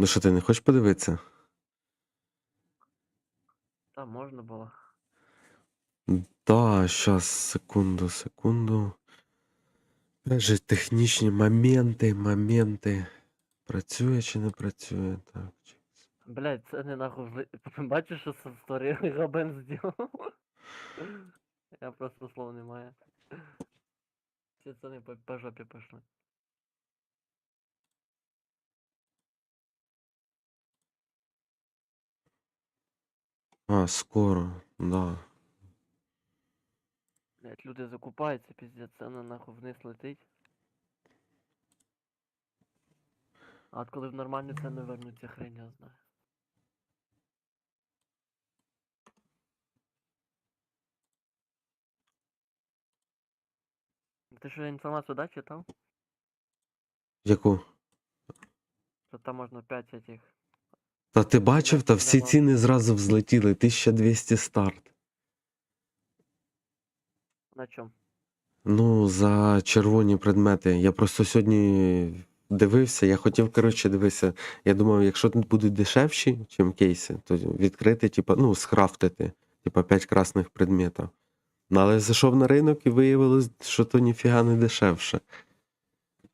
Ну що ти не хочеш подивитися? Та можна було. Да, щас, секунду, секунду. Опять же, технічні моменти, моменти. Працює чи не працює? Так. Блять, це не нахуй. Бачиш, що сторі Габен зробив? Я просто слов не маю. Ці це не по, по жопі пішли. А, скоро, да. Блять, люди закупаються, піздець, ціна нахуй вниз летить. А от коли в нормальні ціни вернуться, хрень я знаю. Ти що інформацію да, читав? Яку? Що там можна 5 этих. Та ти бачив, та всі ціни зразу взлетіли. 1200 старт. На чому? Ну, за червоні предмети. Я просто сьогодні дивився, я хотів, коротше, дивися. Я думав, якщо тут будуть дешевші, ніж кейси, то відкрити, типа, ну, скрафтити, типа 5 красних предметів. Ну, але зайшов на ринок і виявилось, що то ніфіга не дешевше.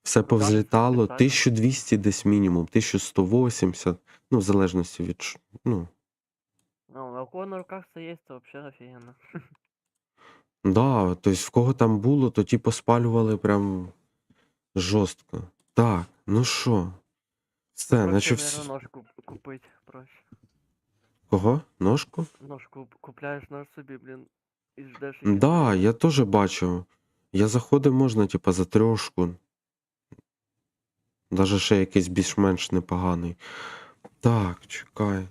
Все повзлітало, 1200 десь мінімум, 1180, ну, в залежності від. Ну, Ну, а у кого на руках це є, то взагалі офігенно. Да, тобто в кого там було, то ті поспалювали прям жорстко. Так, ну що? Все, наче Проще, вс... наверно, нож куп- купить проще. Кого? Ножку? Нож куп, купляєш нож собі, блін, і ждеш якийсь Да, я теж бачив. Я заходив можна, типа, за трьошку. Даже ще якийсь більш-менш непоганий. Так, чекай.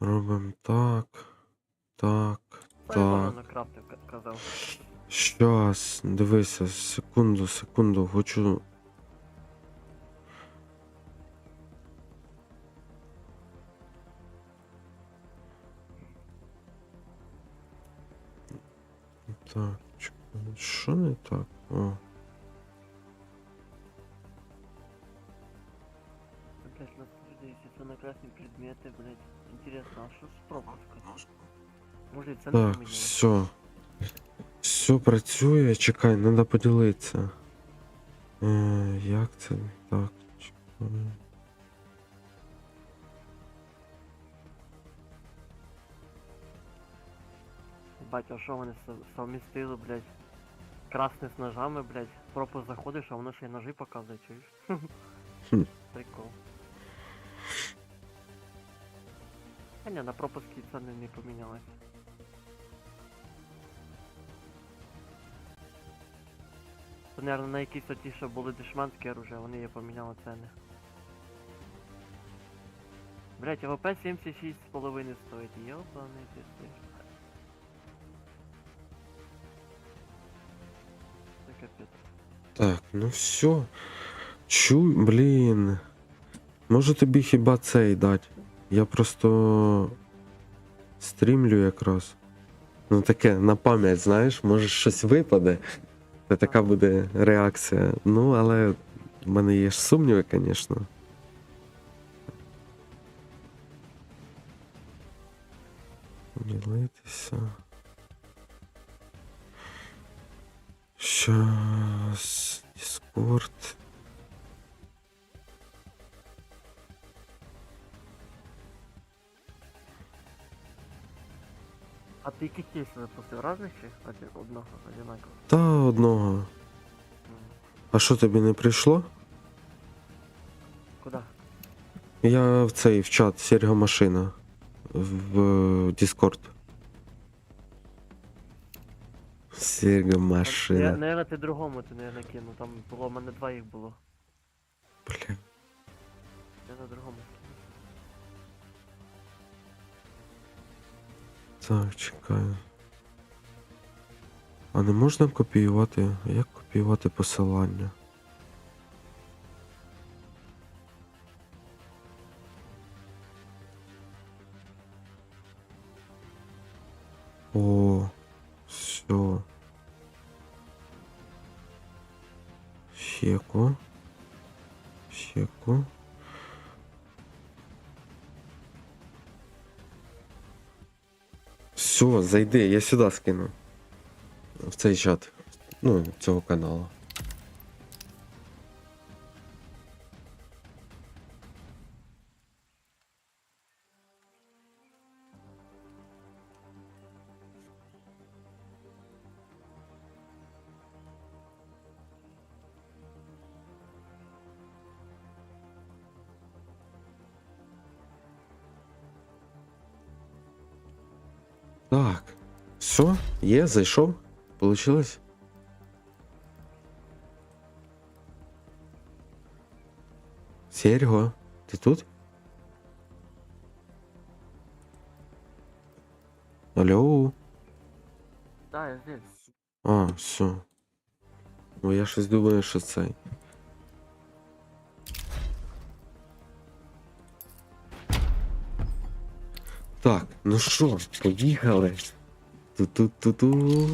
Робимо так. Так. Так. Щас, дивися, секунду, секунду, хочу. Так, чекай, що не так? О, если это на красные предметы, блять, интересно, а что с пропуском? Может, и цены так, поменялись? все. Все працює, чекай, треба поділитися. Е, як це? Так, чекай. Бать, а що вони со- совмістили, блять? Красне з ножами, блять. Пропуск заходиш, а воно ще й ножи показує, чуєш? Хм. Прикол. А ні, на пропуски ціни не помінялись. Це, наверное, на якісь оті, що були дешманські оружия, вони є поміняли ціни. Блять, АВП 76,5 стоїть, йобаний пиздец. Це капець. Так, ну все. Чуй, блін. Може тобі хіба цей дати? Я просто стрімлю якраз. Ну таке, на пам'ять, знаєш, може щось випаде. Це така буде реакція. Ну, але в мене є ж сумніви, звісно. Ділитися. Щас. Дискорд. А ти які кейси запустив? Разних чи одного одинаково? Та одного. А що тобі не прийшло? Куда? Я в цей в чат Серга машина в Discord. Серга Я, машина. наверное, ти другому ти не кинув. Там було, у мене два їх було. Бля. Так, чекаю. А не можна копіювати? Як копіювати посилання? Зайди, я сюди скину. В цей чат. Ну, цього каналу. Так. Все, є, зайшов. Получилось? Серго, ти тут? Алло. Да, я здесь. А, все. Бо я щось думаю, що цей. Ну що, поїхали. Ту-ту-ту-ту.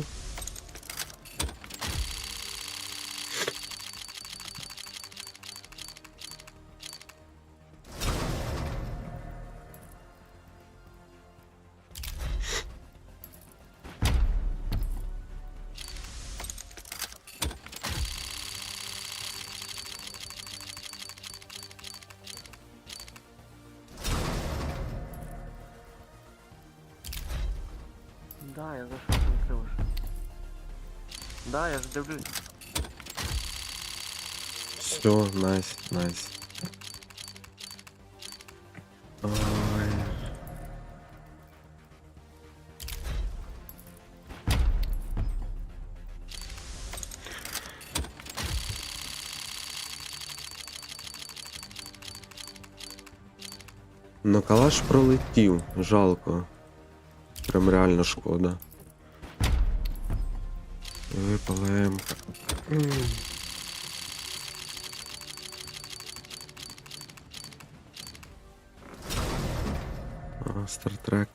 Да, я зайшов, ти відкрив. Да, я ж дивлюсь. Все, найс, найс. Ну, калаш пролетів, жалко. Прям реально шкода. Випала М-ка. Стартрек.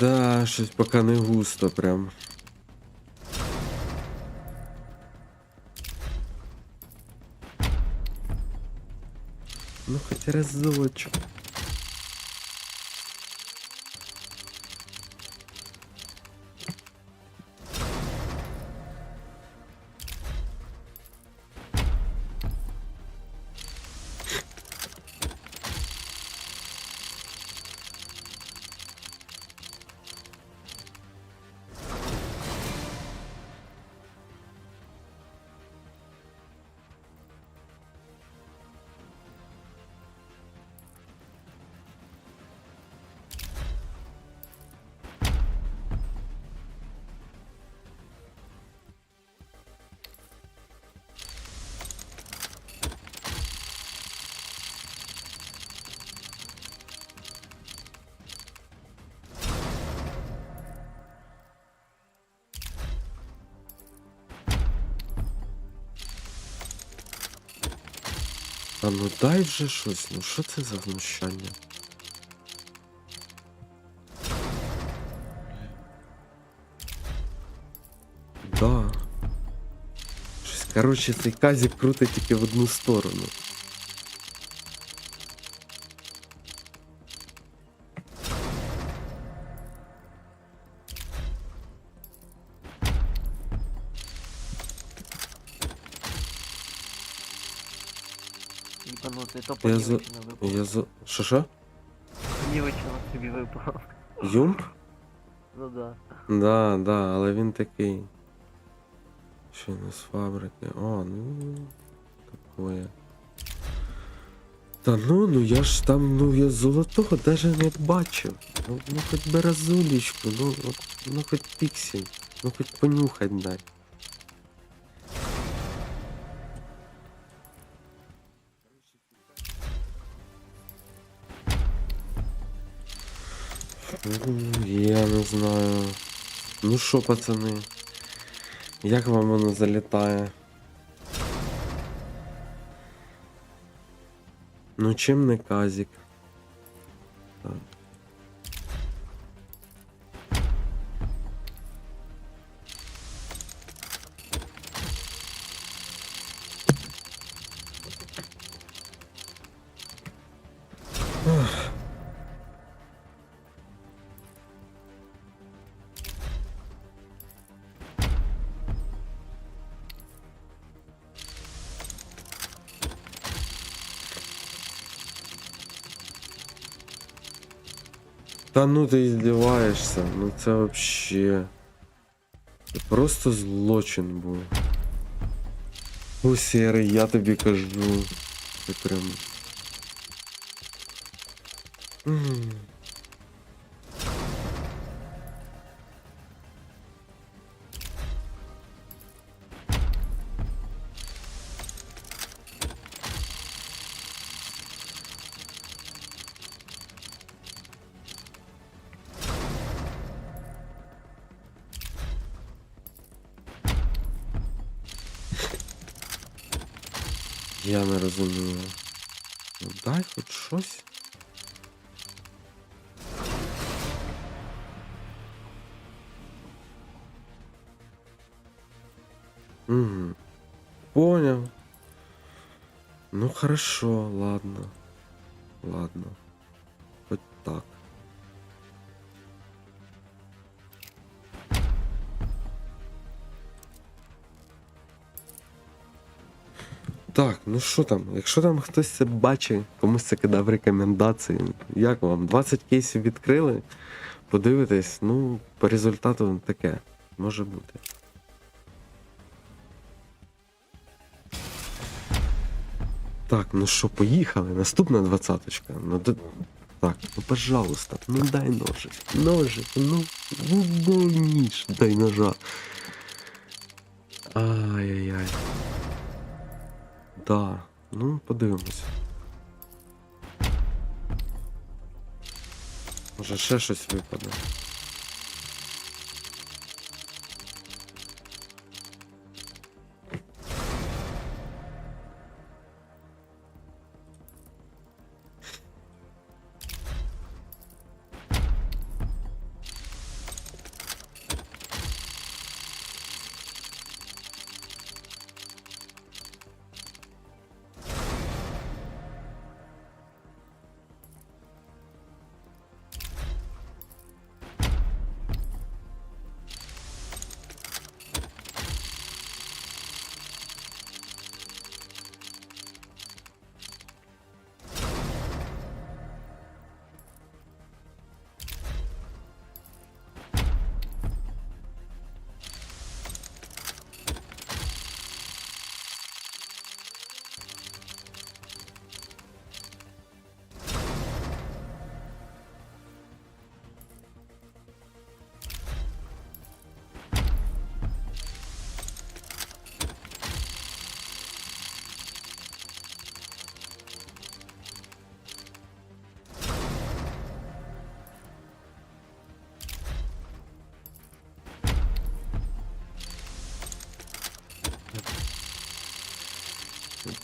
Да, щось поки не густо прям. Ну хоть разочек. А ну дай вже щось, ну що це за знущання? Да. Щось, короче, цей казі крутить тільки в одну сторону. Я за- Я за. Що? Понівечено собі випав. Юмп? Ну да. Да, да, але він такий. Ще не з фабрики. О, ну. Такое. Та ну, ну я ж там, ну я золотого даже не бачив. Ну, ну хоч би разулечку, ну, ну хоч піксель, ну хоч понюхать дай. Я не знаю. Ну що, пацани? Як вам воно залітає? Ну чим не казік? Так. Та ну ти здіваєшся, ну це вообще. Це просто злочин був. О, серий, я тобі кажу. Це прям. Хорошо, ладно. Ладно. Хоть так. Так, ну що там? Якщо там хтось це бачить, комусь це кидав рекомендації. Як вам? 20 кейсів відкрили? Подивитесь, ну, по результату таке. Може бути. Так, ну що, поїхали? Наступна двадцяточка. Ну, д- Так, ну пожалуйста, ну дай ножик. Ножик, ну, ну, ну ніж, дай ножа. Ай-яй-яй. Да, ну подивимось. Може ще щось випаде.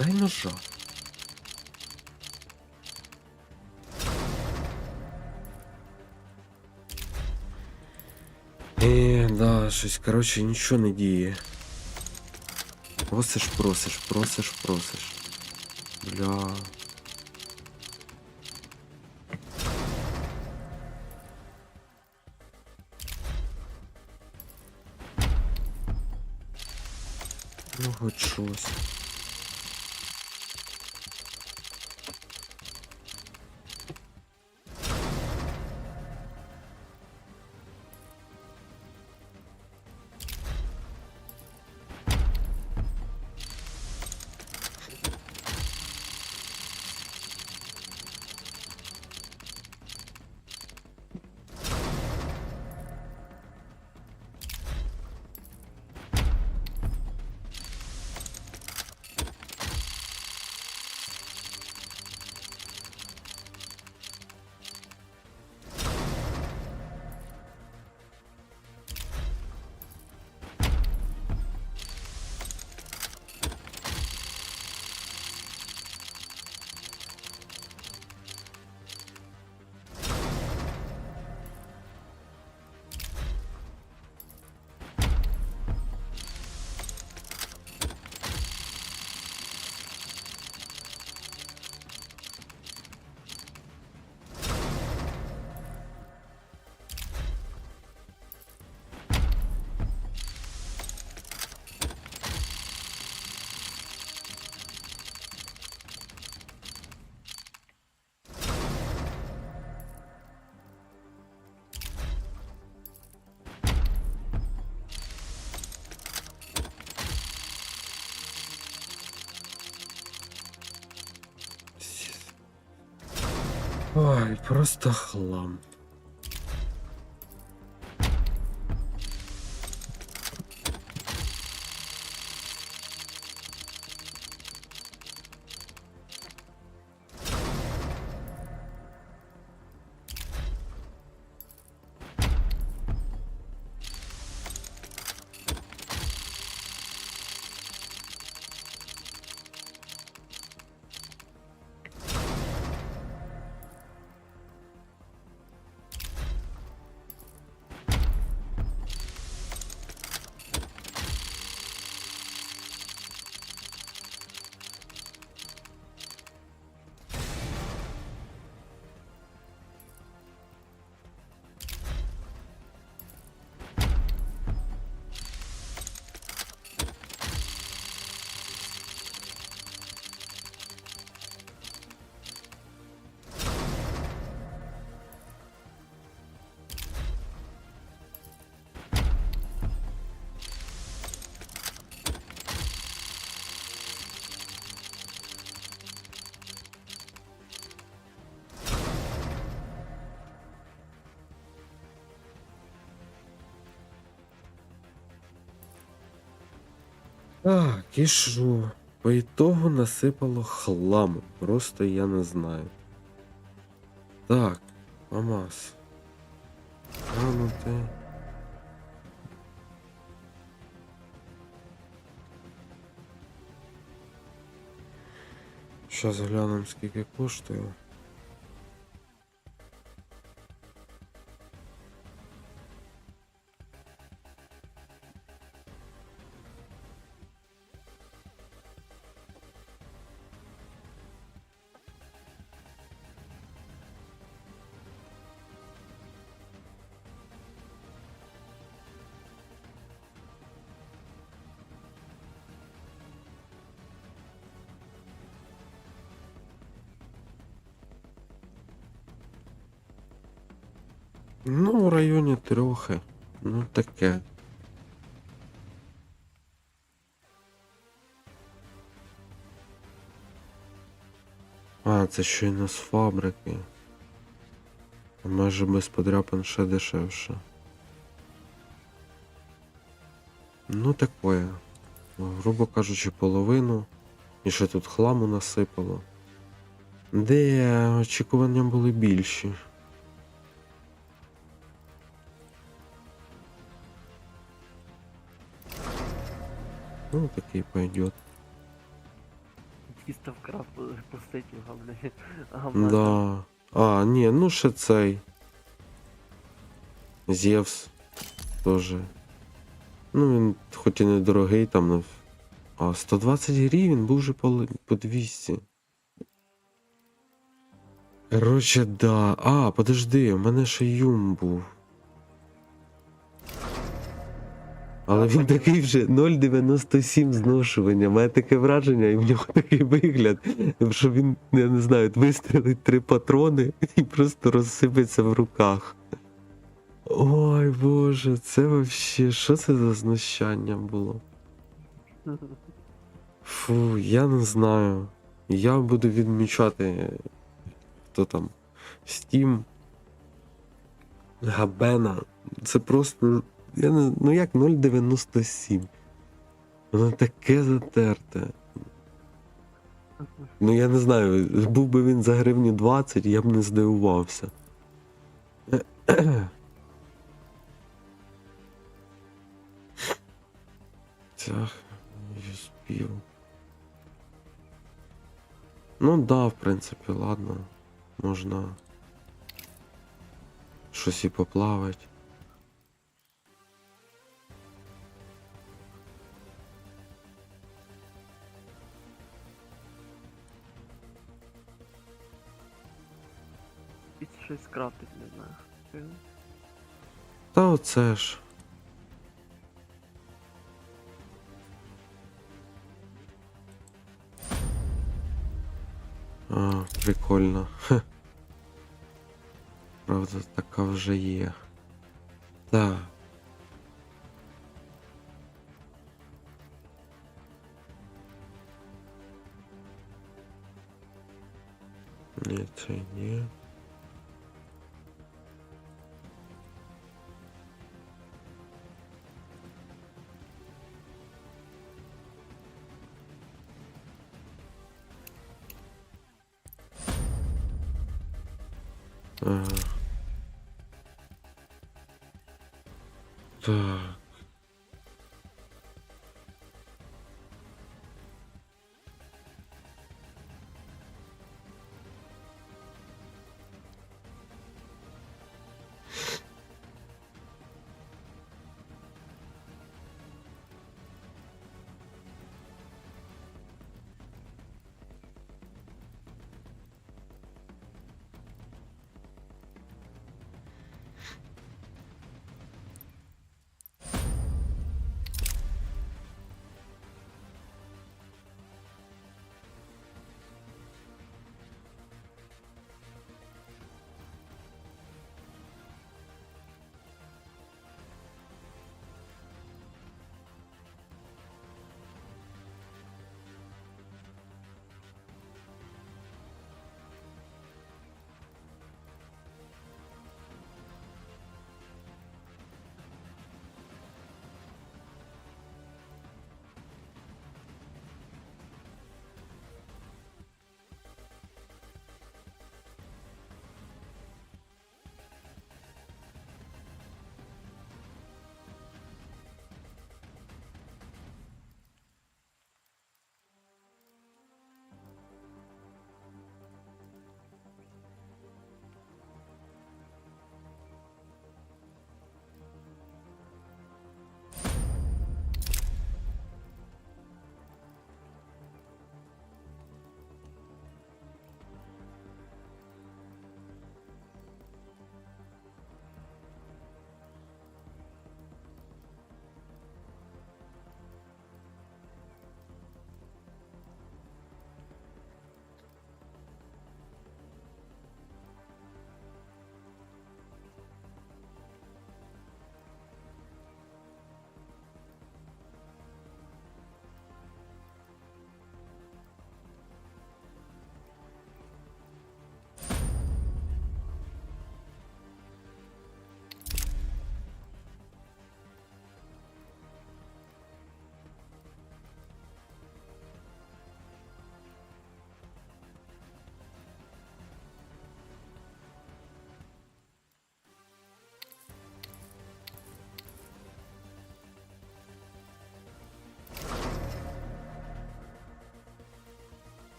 Дай ножа. Е, да, щось, коротше, нічого не діє. Просиш, просиш, просиш, просиш. Бля. Ну, хоч щось. Ой, просто хлам. Так, і що? По ітогу насипало хламу. Просто я не знаю. Так, Мамас. А ну ти. Щас глянемо скільки коштує. Ну, в районі трьохи. Ну таке. А, це щойно з фабрики. Майже без подряпин ще дешевше. Ну, такое. Грубо кажучи, половину. І ще тут хламу насипало. Де очікування були більші. Ну, такий пойдет. Чисто вкрав пустить його, блядь. Гамна. Да. А, ні, ну ще цей. Зевс теж. Ну, він хоч і не дорогий там, ну. А 120 гривень був вже по, по 200. Короче, да. А, подожди, у мене ще юм був. Але він такий вже 0,97 зношування. Має таке враження, і в нього такий вигляд, що він, я не знаю, вистрілить три патрони і просто розсипеться в руках. Ой боже, це вообще, що це за знущання було? Фу, я не знаю. Я буду відмічати, хто там, Steam, Габена. Це просто. Я не, ну як 0,97. Воно таке затерте. Ну я не знаю, був би він за гривні 20, я б не здивувався. Я спів. Ну да, в принципі, ладно. Можна щось і поплавати. Щось скрафтить, не знаю. Та оце ж. А, прикольно. Хе. Правда, така вже є. Так. Ні, це ні. Ага. Так.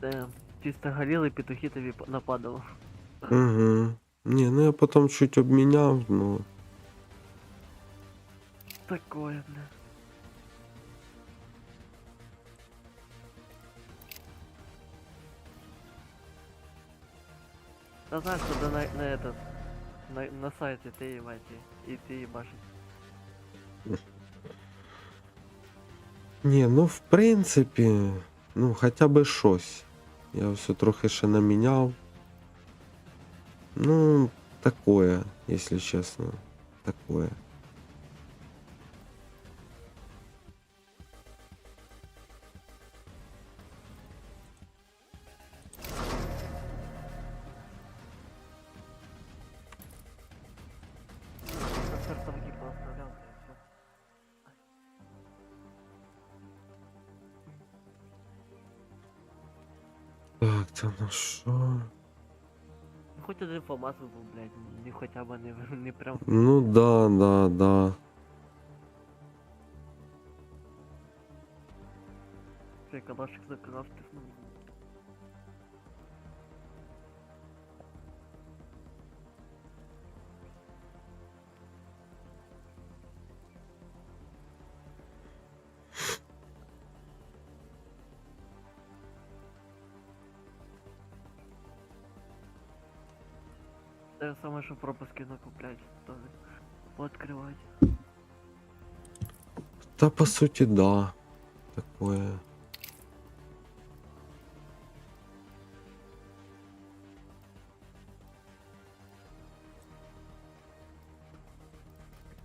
Де чисто горіли, петухи тобі п- нападало. Угу. Не, ну я потом чуть обменял, ну. Такое, бля. Да знаешь, что на, на этот, на, на сайте ты ебать, и, и ты ебашишь. Ні, ну в принципі, ну хоча б щось. Я все трохи ще наміняв. Ну, такое, якщо чесно. Такое. На стартовики пооставлял, Так, на що? хоч один фомас був, блядь, не хоча б не, не прям. Ну да, да, да. Цей калашик закрафтив, ну. Те саме, пропуски накуплять, теж. Пооткривать. Та по суті, да. Такое.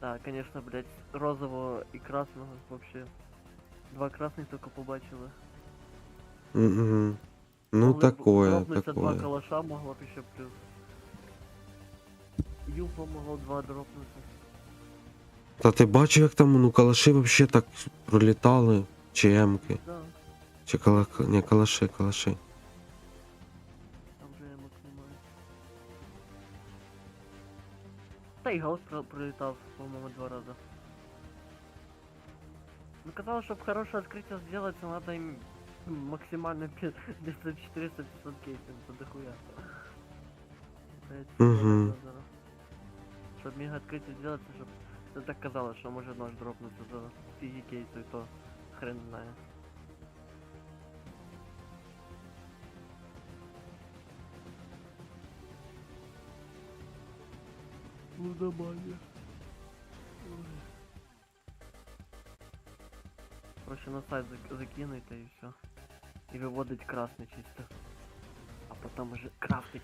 Да, конечно, блядь, розового и красного вообще. Два красных только побачили. Мгм. Ну б такое, два калаша могло б еще плюс. Юфа могло два дропнути. Та ти бачив, як там ну калаші вообще так пролітали, чи емки, Да, чи кала... Ні, калаши, калаши. там же емок немає. Та й гаус про- пролітав, по-моєму, два рази. Ну казалось, чтобы хорошее открытие сделать, надо им максимально пи- где-то 400-500 кейсов, это дохуя. Мгм. Чтобы мега открытие сделать, чтобы это так казалось, что может нож дропнуться за фиги кейсу, и то хрен знает. Ну нормально. Проще на сайт зак- закинуть и все. И выводить красный чисто. А потом уже крафтить.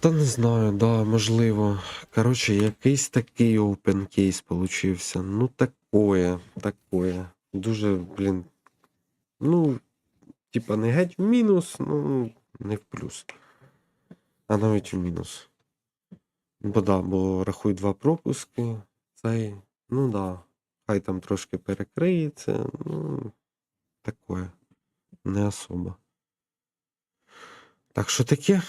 Та не знаю, да, можливо. Коротше, якийсь такий open кейс получився. Ну, такое, такое. Дуже, блін. Ну, типа, не геть в мінус, ну, не в плюс. А навіть в мінус. Бо да, бо рахуй два пропуски. Цей. Ну да. Хай там трошки перекриється. Ну, такое. Не особо. Так що таке?